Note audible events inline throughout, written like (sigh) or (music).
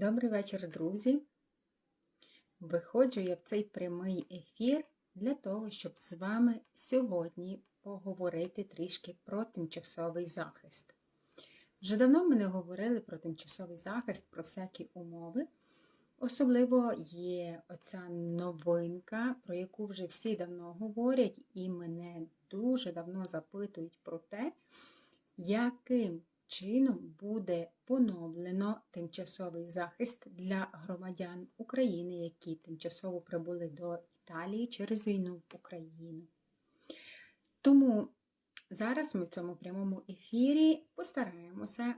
Добрий вечір, друзі. Виходжу я в цей прямий ефір для того, щоб з вами сьогодні поговорити трішки про тимчасовий захист. Вже давно ми не говорили про тимчасовий захист, про всякі умови. Особливо є оця новинка, про яку вже всі давно говорять, і мене дуже давно запитують про те, яким чином буде поновлено тимчасовий захист для громадян України, які тимчасово прибули до Італії через війну в Україну. Тому зараз ми в цьому прямому ефірі постараємося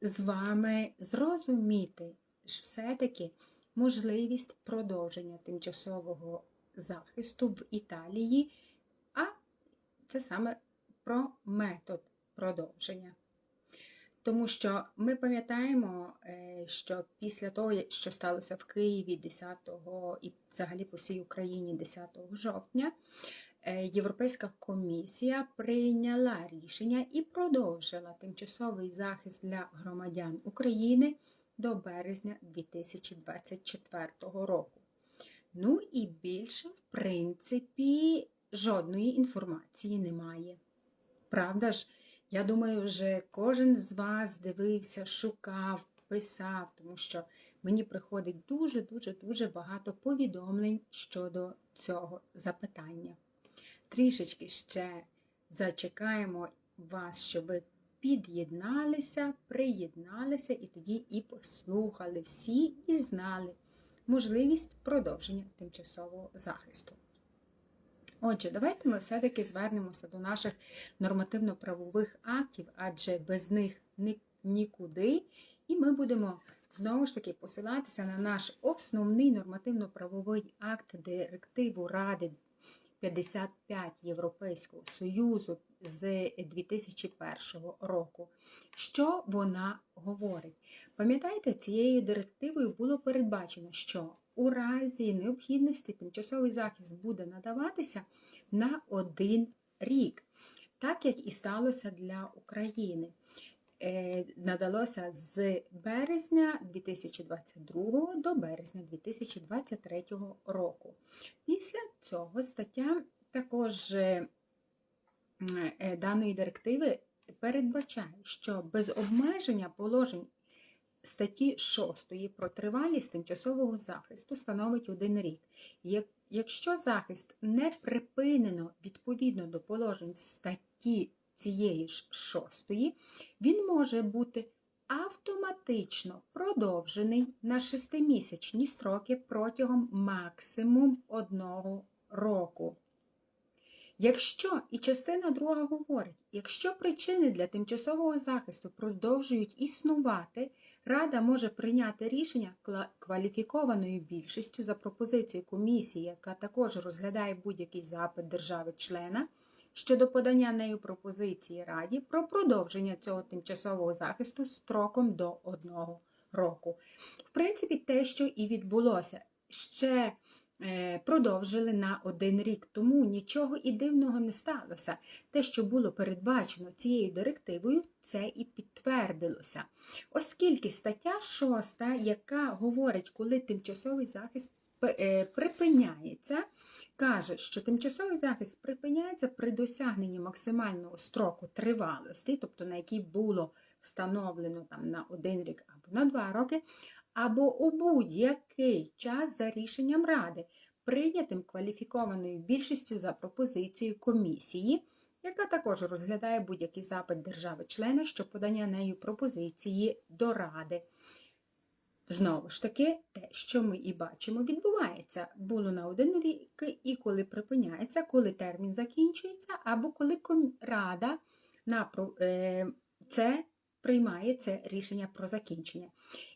з вами зрозуміти все-таки можливість продовження тимчасового захисту в Італії, а це саме про метод продовження. Тому що ми пам'ятаємо, е, що після того, що сталося в Києві 10 і взагалі по всій Україні 10 жовтня, е, Європейська комісія прийняла рішення і продовжила тимчасовий захист для громадян України до березня 2024 року. Ну і більше, в принципі, жодної інформації немає. Правда ж? Я думаю, вже кожен з вас дивився, шукав, писав, тому що мені приходить дуже-дуже дуже багато повідомлень щодо цього запитання. Трішечки ще зачекаємо вас, щоб ви під'єдналися, приєдналися і тоді і послухали всі і знали можливість продовження тимчасового захисту. Отже, давайте ми все-таки звернемося до наших нормативно-правових актів, адже без них нікуди. І ми будемо знову ж таки посилатися на наш основний нормативно-правовий акт директиву Ради 55 Європейського Союзу з 2001 року. Що вона говорить? Пам'ятаєте, цією директивою було передбачено, що у разі необхідності тимчасовий захист буде надаватися на один рік, так як і сталося для України. Е, надалося з березня 2022 до березня 2023 року. Після цього стаття також е, е, даної директиви передбачає, що без обмеження положень статті 6 про тривалість тимчасового захисту становить один рік. Якщо захист не припинено відповідно до положень статті цієї ж 6, він може бути автоматично продовжений на шестимісячні строки протягом максимум одного року. Якщо і частина друга говорить, якщо причини для тимчасового захисту продовжують існувати, Рада може прийняти рішення кваліфікованою більшістю за пропозицією комісії, яка також розглядає будь-який запит держави-члена щодо подання нею пропозиції Раді про продовження цього тимчасового захисту строком до одного року. В принципі, те, що і відбулося. Ще продовжили на один рік, тому нічого і дивного не сталося. Те, що було передбачено цією директивою, це і підтвердилося. Оскільки стаття 6, яка говорить, коли тимчасовий захист е, припиняється, каже, що тимчасовий захист припиняється при досягненні максимального строку тривалості, тобто на який було встановлено там на один рік або на два роки, або у будь-який час за рішенням Ради, прийнятим кваліфікованою більшістю за пропозицією комісії, яка також розглядає будь-який запит держави-члена, що подання нею пропозиції до Ради. Знову ж таки, те, що ми і бачимо, відбувається. Було на один рік, і коли припиняється, коли термін закінчується, або коли Рада на е, це приймає це рішення про закінчення.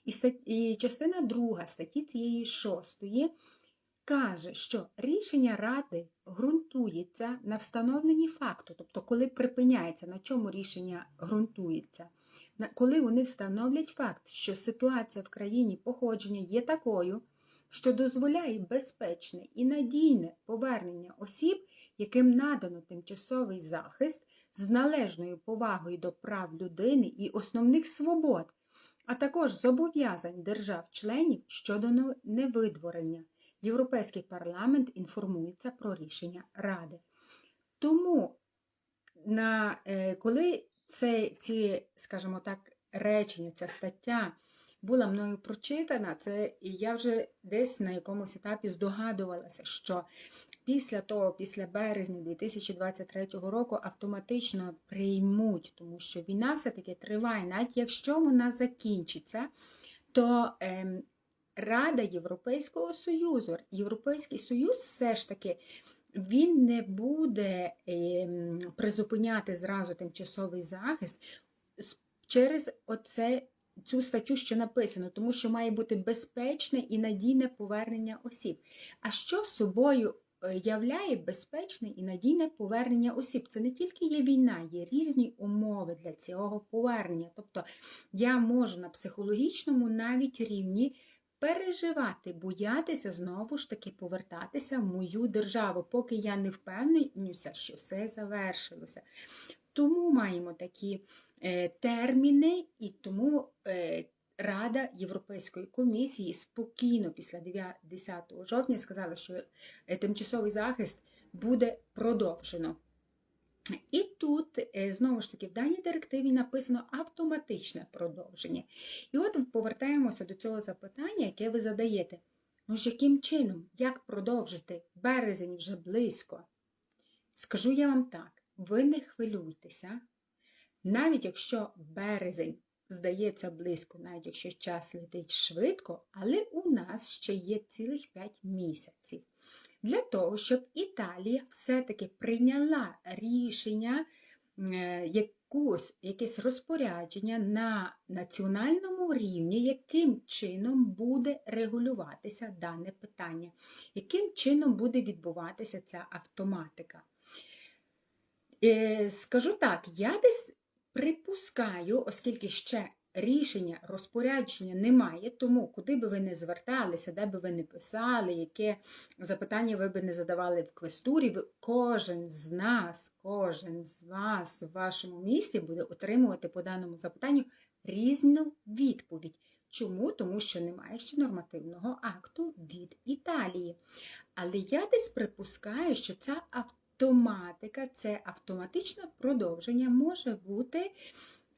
І, стат... і частина друга статті цієї шостої каже, що рішення ради ґрунтується на встановленні факту, тобто, коли припиняється, на чому рішення ґрунтується. Коли вони встановлять факт, що ситуація в країні походження є такою, що дозволяє безпечне і надійне повернення осіб, яким надано тимчасовий захист з належною повагою до прав людини і основних свобод, а також зобов'язань держав-членів щодо невидворення. Європейський парламент інформується про рішення Ради. Тому, на, е, коли це, ці, скажімо так, речення, ця стаття була мною прочитана, це я вже десь на якомусь етапі здогадувалася, що після того, після березня 2023 року, автоматично приймуть, тому що війна все-таки триває, навіть якщо вона закінчиться, то ем, Рада Європейського Союзу, Європейський Союз все ж таки він не буде ем, призупиняти зразу тимчасовий захист через оце, цю статтю, що написано, тому що має бути безпечне і надійне повернення осіб. А що собою е, являє безпечне і надійне повернення осіб? Це не тільки є війна, є різні умови для цього повернення. Тобто я можу на психологічному навіть рівні переживати, боятися знову ж таки повертатися в мою державу, поки я не впевнюся, що все завершилося. Тому маємо такі е, терміни, і тому е, Рада Європейської комісії спокійно після 9 10 жовтня сказала, що е, тимчасовий захист буде продовжено. І тут, е, знову ж таки, в даній директиві написано автоматичне продовження. І от повертаємося до цього запитання, яке ви задаєте. Ну ж яким чином? Як продовжити? Березень вже близько. Скажу я вам так: ви не хвилюйтеся, навіть якщо березень здається близько, навіть якщо час летить швидко, але у нас ще є цілих 5 місяців. Для того, щоб Італія все-таки прийняла рішення, е, якусь, якесь розпорядження на національному рівні, яким чином буде регулюватися дане питання, яким чином буде відбуватися ця автоматика. Е, Скажу так, я десь припускаю, оскільки ще рішення, розпорядження немає, тому куди би ви не зверталися, де би ви не писали, яке запитання ви би не задавали в квестурі, ви, кожен з нас, кожен з вас в вашому місті буде отримувати по даному запитанню різну відповідь. Чому? Тому що немає ще нормативного акту від Італії. Але я десь припускаю, що ця автоматика, це автоматичне продовження може бути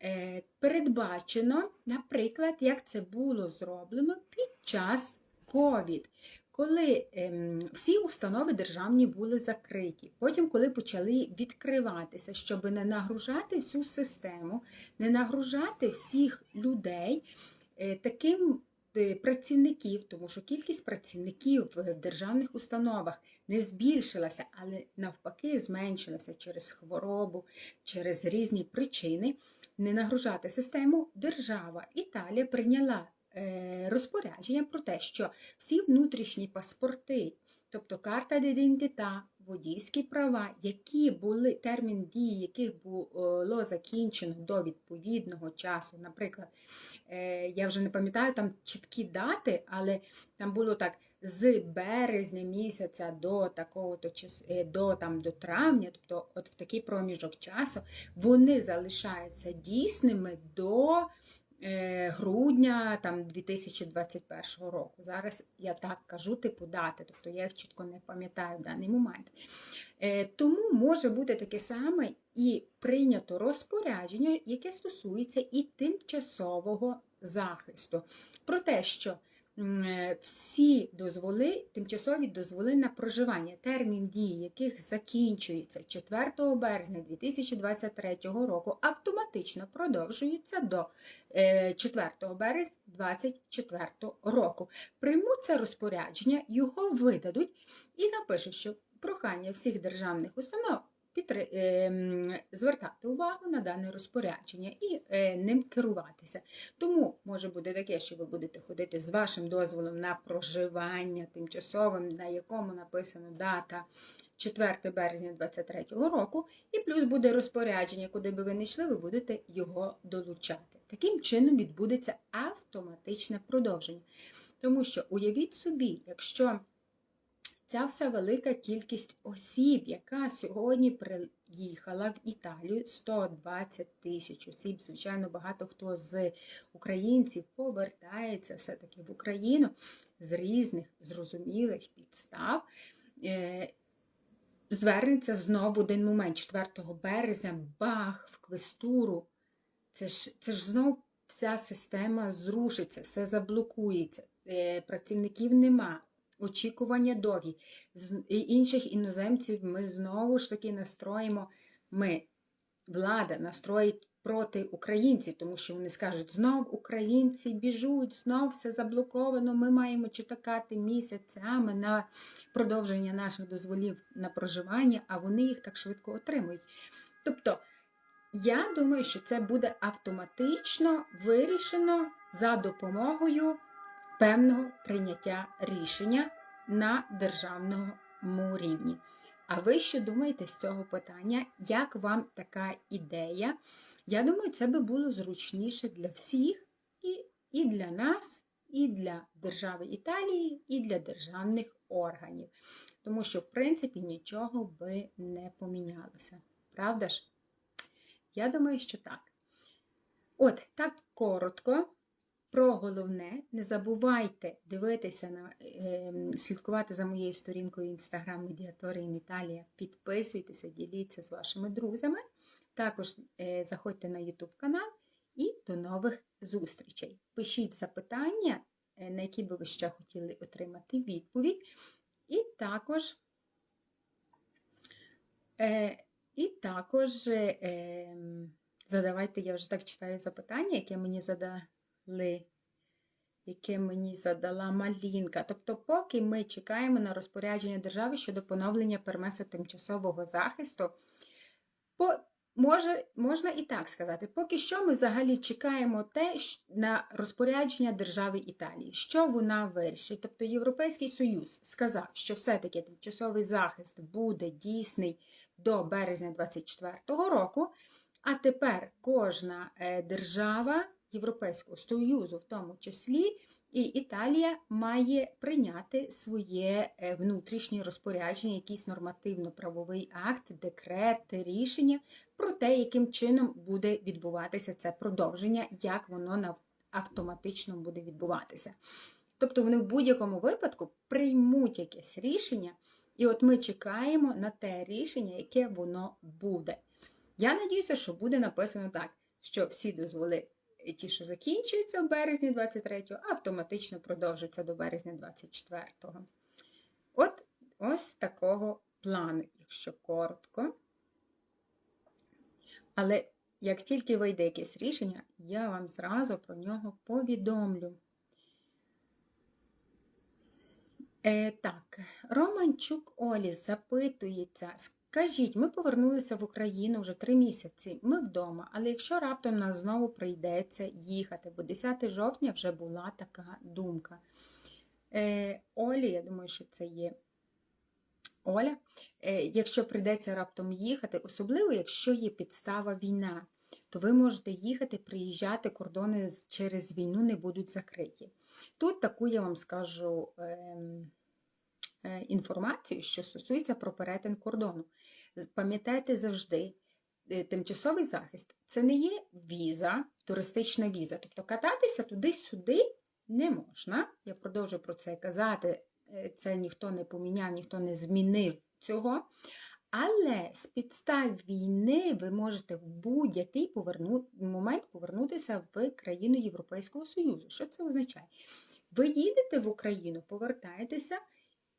е, передбачено, наприклад, як це було зроблено під час COVID. Коли ем, всі установи державні були закриті, потім, коли почали відкриватися, щоб не нагружати всю систему, не нагружати всіх людей е, таким працівників, тому що кількість працівників в державних установах не збільшилася, але навпаки зменшилася через хворобу, через різні причини. Не нагружати систему, держава Італія прийняла е, розпорядження про те, що всі внутрішні паспорти, тобто карта d'identità, водійські права, які були термін дії, яких було закінчено до відповідного часу. Наприклад, е, я вже не пам'ятаю там чіткі дати, але там було так. З березня місяця до такого то е, до там до травня, тобто от в такий проміжок часу, вони залишаються дійсними до е, грудня там 2021 року. Зараз я так кажу, типу дати, тобто я їх чітко не пам'ятаю в даний момент. Е, тому може бути таке саме і прийнято розпорядження, яке стосується і тимчасового захисту. Про те, що е, всі дозволи, тимчасові дозволи на проживання, термін дії яких закінчується 4 березня 2023 року, автоматично продовжується до е, 4 березня 2024 року. Приймуть це розпорядження, його видадуть і напишуть, що прохання всіх державних установ підтри- е, звертати увагу на дане розпорядження і е, ним керуватися. Тому може бути таке, що ви будете ходити з вашим дозволом на проживання тимчасовим, на якому написано дата 4 березня 2023 року, і плюс буде розпорядження, куди би ви не йшли, ви будете його долучати. Таким чином відбудеться автоматичне продовження. Тому що уявіть собі, якщо ця вся велика кількість осіб, яка сьогодні приїхала в Італію, 120 тисяч осіб. Звичайно, багато хто з українців повертається все-таки в Україну з різних зрозумілих підстав. Е, Звернеться знову в один момент, 4 березня, бах, в квестуру. Це ж, це ж знов вся система зрушиться, все заблокується, е, працівників нема, очікування довгі. З інших іноземців ми знову ж таки настроїмо, ми, влада настроїть проти українців, тому що вони скажуть, знов українці біжуть, знов все заблоковано, ми маємо чекати місяцями на продовження наших дозволів на проживання, а вони їх так швидко отримують. Тобто, я думаю, що це буде автоматично вирішено за допомогою певного прийняття рішення на державному рівні. А ви що думаєте з цього питання? Як вам така ідея? Я думаю, це би було зручніше для всіх, і, і для нас, і для держави Італії, і для державних органів. Тому що, в принципі, нічого би не помінялося. Правда ж? Я думаю, що так. От, так коротко. Про головне, не забувайте дивитися на е, слідкувати за моєю сторінкою Instagram Медіатори Італія. Підписуйтеся, діліться з вашими друзями. Також е, заходьте на YouTube канал і до нових зустрічей. Пишіть запитання, е, на які би ви ще хотіли отримати відповідь. І також, е, і також е, задавайте, я вже так читаю запитання, яке мені задали. Яке мені задала Малінка. Тобто, поки ми чекаємо на розпорядження держави щодо поновлення пермесу тимчасового захисту, по, може, можна і так сказати, поки що ми взагалі чекаємо те на розпорядження держави Італії, що вона вирішить. Тобто Європейський Союз сказав, що все-таки тимчасовий захист буде дійсний до березня 2024 року, а тепер кожна е, держава. Європейського Союзу, в тому числі, і Італія має прийняти своє е, внутрішнє розпорядження, якийсь нормативно-правовий акт, декрет, рішення про те, яким чином буде відбуватися це продовження, як воно автоматично буде відбуватися. Тобто вони в будь-якому випадку приймуть якесь рішення, і от ми чекаємо на те рішення, яке воно буде. Я надіюся, що буде написано так, що всі дозволи ті, що закінчуються в березні 23-го, автоматично продовжуються до березня 24-го. От ось такого плану, якщо коротко. Але як тільки вийде якесь рішення, я вам зразу про нього повідомлю. Е, Так, Романчук Олі запитується, Кажіть, ми повернулися в Україну вже три місяці, ми вдома, але якщо раптом нас знову прийдеться їхати, бо 10 жовтня вже була така думка. Е, Олі, я думаю, що це є Оля, е, якщо прийдеться раптом їхати, особливо, якщо є підстава війна, то ви можете їхати, приїжджати, кордони через війну не будуть закриті. Тут таку я вам скажу. Е, інформацію, що стосується про перетин кордону. Пам'ятайте завжди, е, тимчасовий захист це не є віза, туристична віза. Тобто кататися туди-сюди не можна. Я продовжую про це казати. Е, це ніхто не поміняв, ніхто не змінив цього. Але з підстав війни ви можете в будь-який поверну... момент повернутися в країну Європейського Союзу. Що це означає? Ви їдете в Україну, повертаєтеся.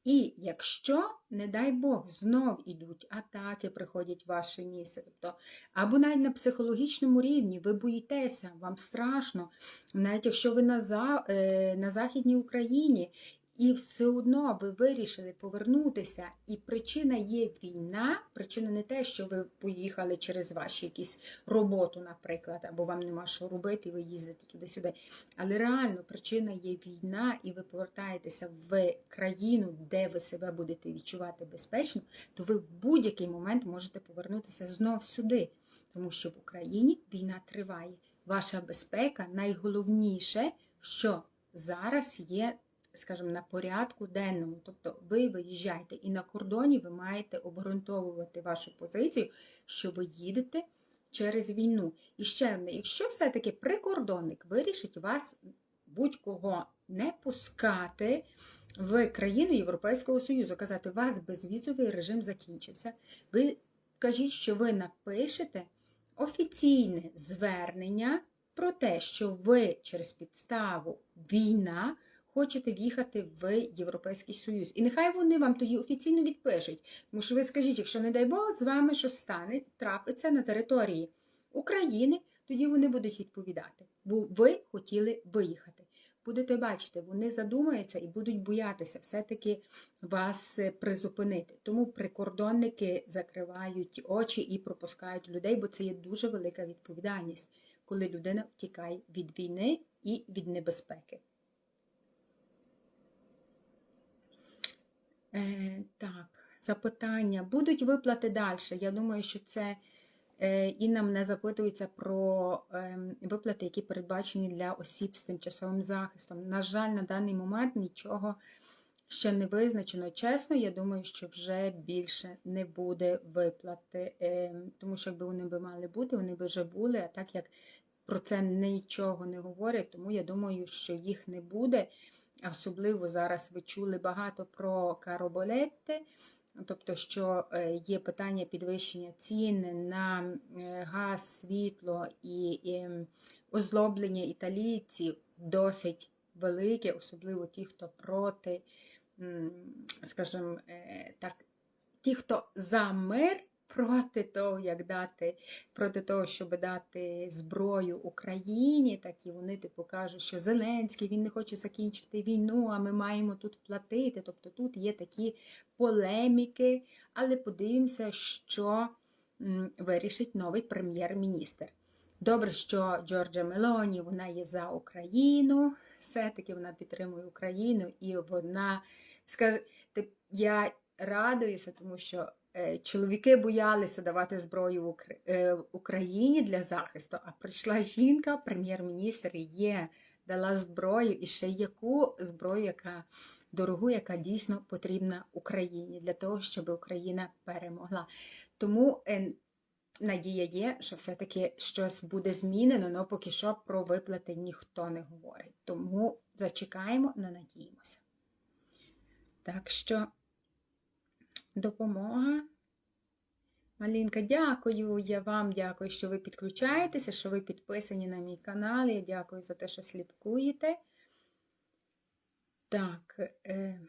І якщо, не дай Бог, знов ідуть атаки, приходять в ваше місце, тобто, або навіть на психологічному рівні ви боїтеся, вам страшно, навіть якщо ви на, за, е, на Західній Україні і все одно ви вирішили повернутися, і причина є війна, причина не те, що ви поїхали через ваші якісь роботу, наприклад, або вам нема що робити, і ви їздите туди-сюди. Але реально причина є війна, і ви повертаєтеся в країну, де ви себе будете відчувати безпечно, то ви в будь-який момент можете повернутися знов сюди, тому що в Україні війна триває. Ваша безпека найголовніше, що зараз є скажімо, на порядку денному. Тобто ви виїжджаєте і на кордоні ви маєте обґрунтовувати вашу позицію, що ви їдете через війну. І ще одне, якщо все-таки прикордонник вирішить вас будь-кого не пускати в країну Європейського Союзу, казати, вас безвізовий режим закінчився. Ви кажіть, що ви напишете офіційне звернення про те, що ви через підставу війна хочете в'їхати в Європейський Союз. І нехай вони вам тоді офіційно відпишуть. Тому що ви скажіть, якщо, не дай Бог, з вами щось стане, трапиться на території України, тоді вони будуть відповідати, бо ви хотіли виїхати. Будете бачити, вони задумаються і будуть боятися все-таки вас е, призупинити. Тому прикордонники закривають очі і пропускають людей, бо це є дуже велика відповідальність, коли людина втікає від війни і від небезпеки. Так, запитання. Будуть виплати далі? Я думаю, що це е, Інна мене запитується про е, виплати, які передбачені для осіб з тимчасовим захистом. На жаль, на даний момент нічого ще не визначено. Чесно, я думаю, що вже більше не буде виплати, е, тому що якби вони би мали бути, вони би вже були, а так як про це нічого не говорять, тому я думаю, що їх не буде. Особливо зараз ви чули багато про кароболетти, тобто, що е, є питання підвищення цін на е, газ, світло і озлоблення італійців досить велике, особливо ті, хто проти, скажімо е, так, ті, хто за мир, проти того, як дати, проти того, щоб дати зброю Україні, так і вони типу кажуть, що Зеленський він не хоче закінчити війну, а ми маємо тут платити. Тобто тут є такі полеміки, але подивимося, що вирішить новий прем'єр-міністр. Добре, що Джорджа Мелоні вона є за Україну, все-таки вона підтримує Україну, і вона скаже, я радуюся, тому що чоловіки боялися давати зброю в е, Україні для захисту, а прийшла жінка, прем'єр-міністр є, дала зброю і ще яку зброю, яка дорогу, яка дійсно потрібна Україні для того, щоб Україна перемогла. Тому е, надія є, що все-таки щось буде змінено, але поки що про виплати ніхто не говорить. Тому зачекаємо, не надіємося. Так що допомога. Малінка, дякую. Я вам дякую, що ви підключаєтеся, що ви підписані на мій канал. Я дякую за те, що слідкуєте. Так, е,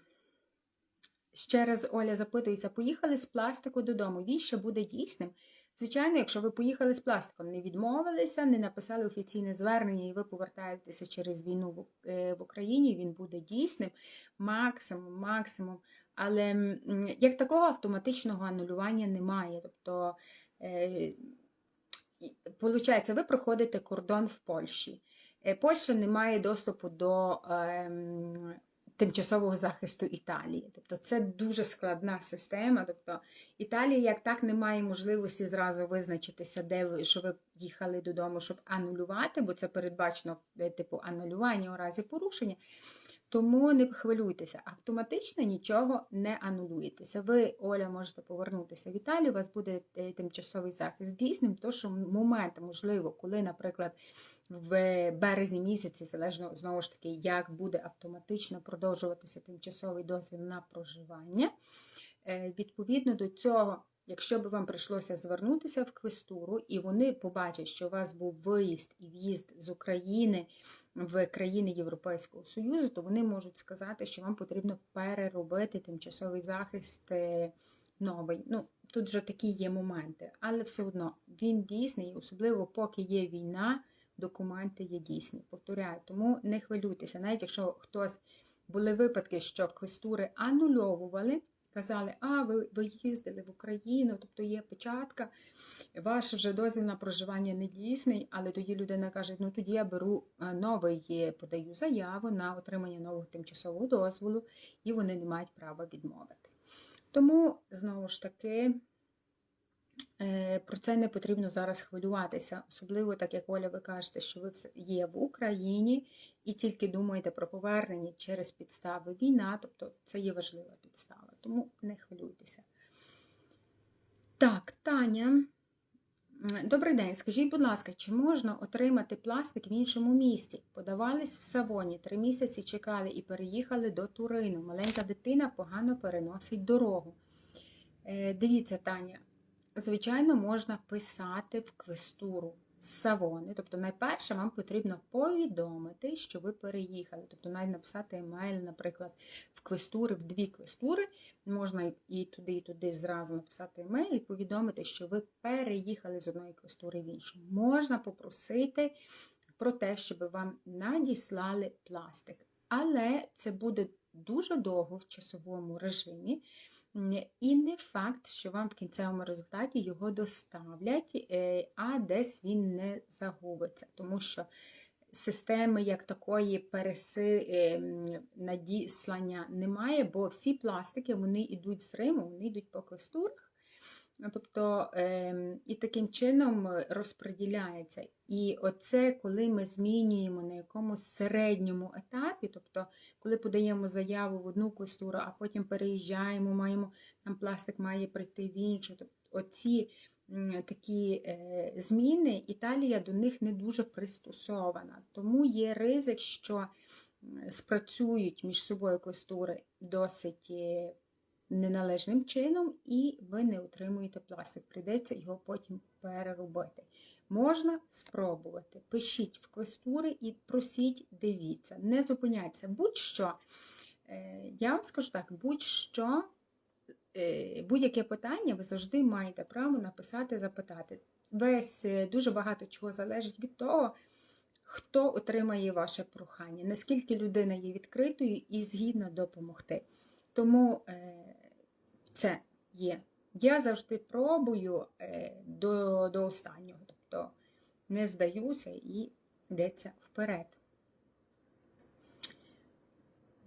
ще раз Оля запитується: поїхали з пластику додому. Він ще буде дійсним. Звичайно, якщо ви поїхали з пластиком, не відмовилися, не написали офіційне звернення, і ви повертаєтеся через війну в е, Україні, він буде дійсним. Максимум, максимум але як такого автоматичного анулювання немає. Тобто, е, ви проходите кордон в Польщі. Е, Польща не має доступу до ем, тимчасового захисту Італії. Тобто це дуже складна система. Тобто Італія як так не має можливості зразу визначитися, де ви, що ви їхали додому, щоб анулювати, бо це передбачено е, типу анулювання у разі порушення. Тому не хвилюйтеся, автоматично нічого не анулюєтеся. Ви, Оля, можете повернутися в Італію, у вас буде е, тимчасовий захист дійсним, то що момент, можливо, коли, наприклад, в березні місяці, залежно знову ж таки, як буде автоматично продовжуватися тимчасовий дозвіл на проживання. Е, відповідно до цього, якщо б вам прийшлося звернутися в квестуру, і вони побачать, що у вас був виїзд і в'їзд з України в країни Європейського Союзу, то вони можуть сказати, що вам потрібно переробити тимчасовий захист е, новий. Ну, Тут вже такі є моменти, але все одно він дійсний, особливо поки є війна, документи є дійсні. Повторяю, тому не хвилюйтеся, навіть якщо хтось були випадки, що квестури анульовували. Казали, а ви ви їздили в Україну, тобто є печатка, ваш вже дозвіл на проживання не дійсний, але тоді людина каже, ну тоді я беру е, новий, подаю заяву на отримання нового тимчасового дозволу, і вони не мають права відмовити. Тому, знову ж таки, про це не потрібно зараз хвилюватися. Особливо, так як Оля, ви кажете, що ви є в Україні і тільки думаєте про повернення через підстави війна, тобто це є важлива підстава, тому не хвилюйтеся. Так, Таня. Добрий день. Скажіть, будь ласка, чи можна отримати пластик в іншому місті? Подавались в Савоні, три місяці чекали і переїхали до Турину. Маленька дитина погано переносить дорогу. Е, Дивіться, Таня, звичайно, можна писати в квестуру Савони. Тобто, найперше вам потрібно повідомити, що ви переїхали. Тобто, навіть написати емейл, наприклад, в квестури, в дві квестури. Можна і туди, і туди зразу написати емейл і повідомити, що ви переїхали з одної квестури в іншу. Можна попросити про те, щоб вам надіслали пластик. Але це буде дуже довго в часовому режимі. І не факт, що вам в кінцевому результаті його доставлять, е, а десь він не загубиться, тому що системи як такої переси надіслання немає, бо всі пластики вони йдуть з Риму, вони йдуть по квестурах. Ну, Тобто, ем, і таким чином е, розподіляється. І оце, коли ми змінюємо на якомусь середньому етапі, тобто, коли подаємо заяву в одну квестуру, а потім переїжджаємо, маємо, там пластик має прийти в іншу. Тобто, оці такі е, зміни, Італія до них не дуже пристосована. Тому є ризик, що спрацюють між собою квестури досить. Неналежним чином, і ви не отримуєте пластик. Прийдеться його потім переробити. Можна спробувати. Пишіть в квестури і просіть, дивіться, не зупиняйтеся. Будь-що, е, я вам скажу так, будь-що, е, будь-яке питання ви завжди маєте право написати, запитати. Весь е, дуже багато чого залежить від того, хто отримає ваше прохання, наскільки людина є відкритою і згідна допомогти. Тому це є. Я завжди пробую е, до, до останнього, тобто не здаюся і йдеться вперед.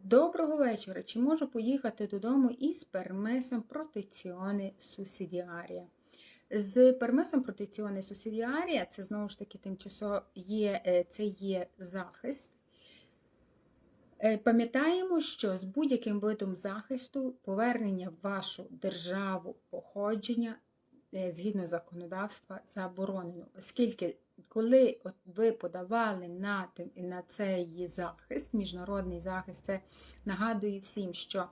Доброго вечора. Чи можу поїхати додому із пермесом протеціони сусідіарія? З пермесом протеціони сусідіарія це знову ж таки тимчасово є, е, це є захист. Е, Пам'ятаємо, що з будь-яким видом захисту повернення в вашу державу походження е, згідно законодавства заборонено, оскільки коли ви подавали на, на цей захист, міжнародний захист, це нагадую всім, що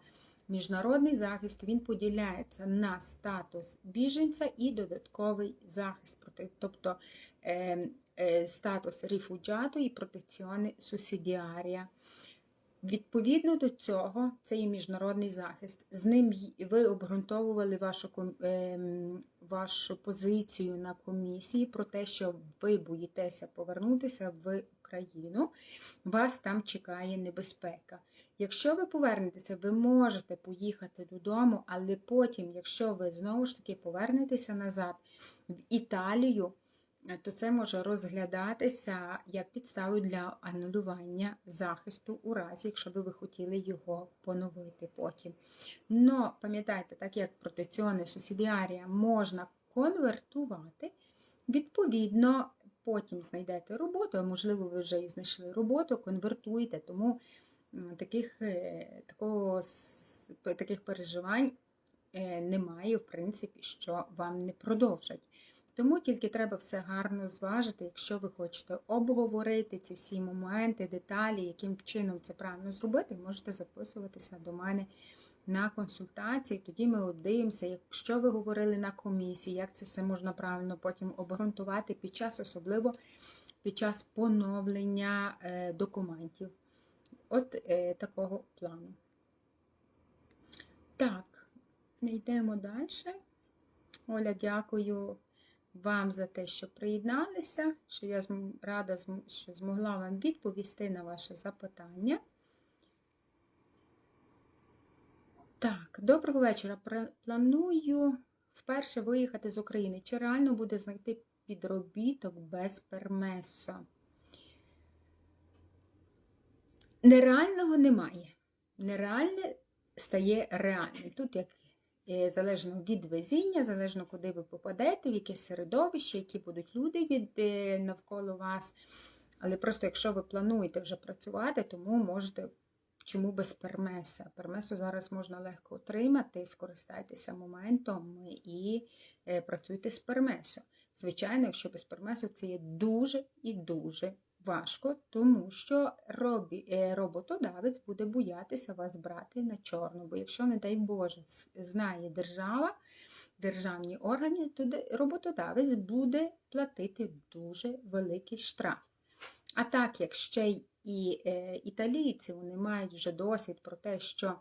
міжнародний захист він поділяється на статус біженця і додатковий захист, тобто е, е, статус рефуджату і протеціони сусідіарія. Відповідно до цього, це є міжнародний захист. З ним ви обґрунтовували вашу, ем, вашу позицію на комісії про те, що ви боїтеся повернутися в Україну, вас там чекає небезпека. Якщо ви повернетеся, ви можете поїхати додому, але потім, якщо ви знову ж таки повернетеся назад в Італію, то це може розглядатися як підставою для анулювання захисту у разі, якщо би ви хотіли його поновити потім. Но пам'ятайте, так як протеціони сусідіарія можна конвертувати, відповідно, потім знайдете роботу, а можливо, ви вже і знайшли роботу, конвертуйте, тому таких, е, такого, таких переживань е, немає, в принципі, що вам не продовжать. Тому тільки треба все гарно зважити, якщо ви хочете обговорити ці всі моменти, деталі, яким чином це правильно зробити, можете записуватися до мене на консультації. Тоді ми от дивимося, якщо ви говорили на комісії, як це все можна правильно потім обґрунтувати під час, особливо під час поновлення е, документів. От е, такого плану. Так, йдемо далі. Оля, дякую вам за те, що приєдналися, що я рада, що змогла вам відповісти на ваше запитання. Так, доброго вечора. Планую вперше виїхати з України. Чи реально буде знайти підробіток без пермесо? Нереального немає. Нереальне стає реальним. Тут як залежно від везіння, залежно куди ви попадете, в яке середовище, які будуть люди від е, навколо вас. Але просто якщо ви плануєте вже працювати, тому можете. Чому без пермеса? Пермесу зараз можна легко отримати, скористайтеся моментом і е, працюйте з пермесом. Звичайно, якщо без пермесу це є дуже і дуже важко, тому що робі, е, роботодавець буде боятися вас брати на чорну. Бо якщо, не дай Боже, знає держава, державні органи, то роботодавець буде платити дуже великий штраф. А так як ще й і е, італійці вони мають вже досвід про те, що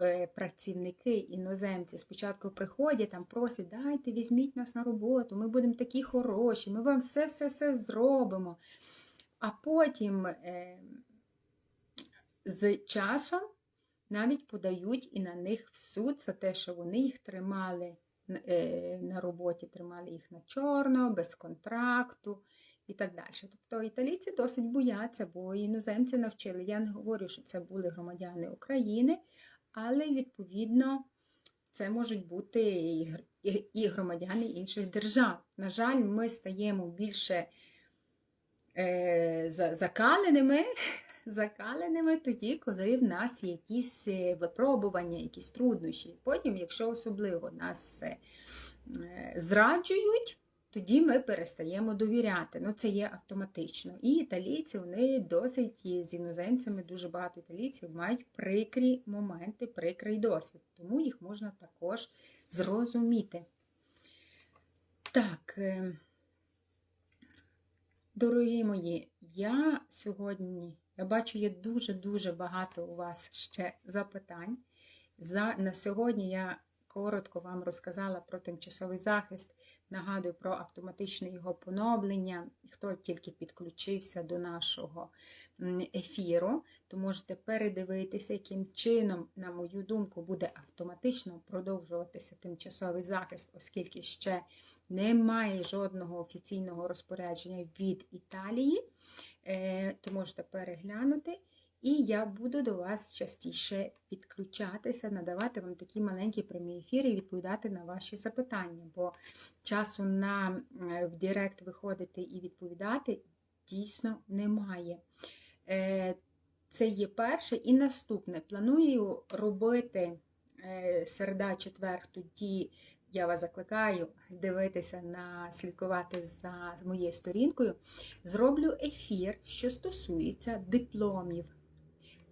е, працівники іноземці спочатку приходять, там просять, дайте, візьміть нас на роботу, ми будемо такі хороші, ми вам все-все-все зробимо. А потім е, з часом навіть подають і на них в суд за те, що вони їх тримали е, на роботі, тримали їх на чорно, без контракту і так далі. Тобто італійці досить бояться, бо іноземці навчили. Я не говорю, що це були громадяни України, але відповідно це можуть бути і громадяни інших держав. На жаль, ми стаємо більше е, закаленими, (laughs) закаленими тоді, коли в нас якісь е, випробування, якісь труднощі. Потім, якщо особливо нас е, зраджують, тоді ми перестаємо довіряти. Ну, це є автоматично. І італійці, вони досить з іноземцями, дуже багато італійців мають прикрі моменти, прикрий досвід. Тому їх можна також зрозуміти. Так, е, дорогі мої, я сьогодні, я бачу, є дуже-дуже багато у вас ще запитань. За, на сьогодні я коротко вам розказала про тимчасовий захист. Нагадую про автоматичне його поновлення. Хто тільки підключився до нашого ефіру, то можете передивитися, яким чином, на мою думку, буде автоматично продовжуватися тимчасовий захист, оскільки ще немає жодного офіційного розпорядження від Італії, Е, то можете переглянути. І я буду до вас частіше підключатися, надавати вам такі маленькі прямі ефіри і відповідати на ваші запитання, бо часу на е, в Директ виходити і відповідати дійсно немає. Е, Це є перше. І наступне. Планую робити е, середа, четвер, тоді я вас закликаю дивитися на слідкувати за моєю сторінкою. Зроблю ефір, що стосується дипломів.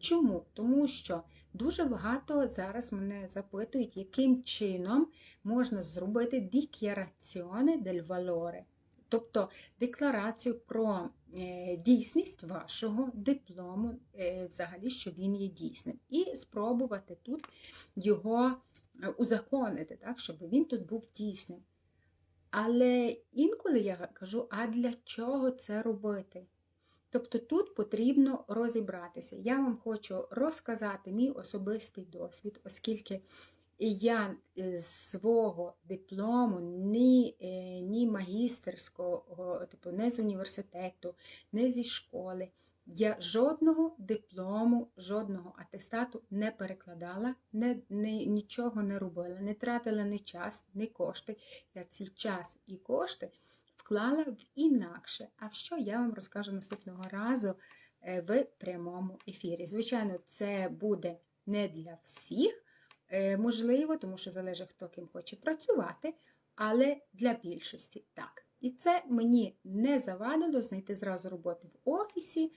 Чому? Тому що дуже багато зараз мене запитують, яким чином можна зробити дік'яраціоне дель валоре, тобто декларацію про е, дійсність вашого диплому, е, взагалі, що він є дійсним, і спробувати тут його е, узаконити, так, щоб він тут був дійсним. Але інколи я кажу, а для чого це робити? Тобто тут потрібно розібратися. Я вам хочу розказати мій особистий досвід, оскільки я з свого диплому, ні, е, ні магістерського, типу, не з університету, не зі школи. Я жодного диплому, жодного атестату не перекладала, не, не, нічого не робила, не тратила ні час, ні кошти. Я цей час і кошти вклала в інакше. А що я вам розкажу наступного разу е, в прямому ефірі. Звичайно, це буде не для всіх, е, можливо, тому що залежить, хто ким хоче працювати, але для більшості так. І це мені не завадило знайти зразу роботу в офісі,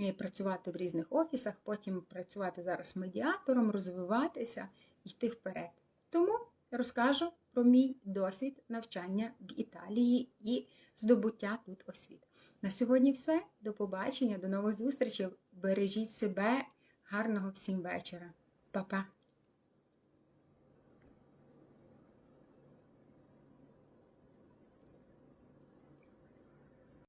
е, працювати в різних офісах, потім працювати зараз медіатором, розвиватися, йти вперед. Тому розкажу про мій досвід навчання в Італії і здобуття тут освіт. На сьогодні все. До побачення, до нових зустрічей. Бережіть себе, гарного всім вечора. Па-па!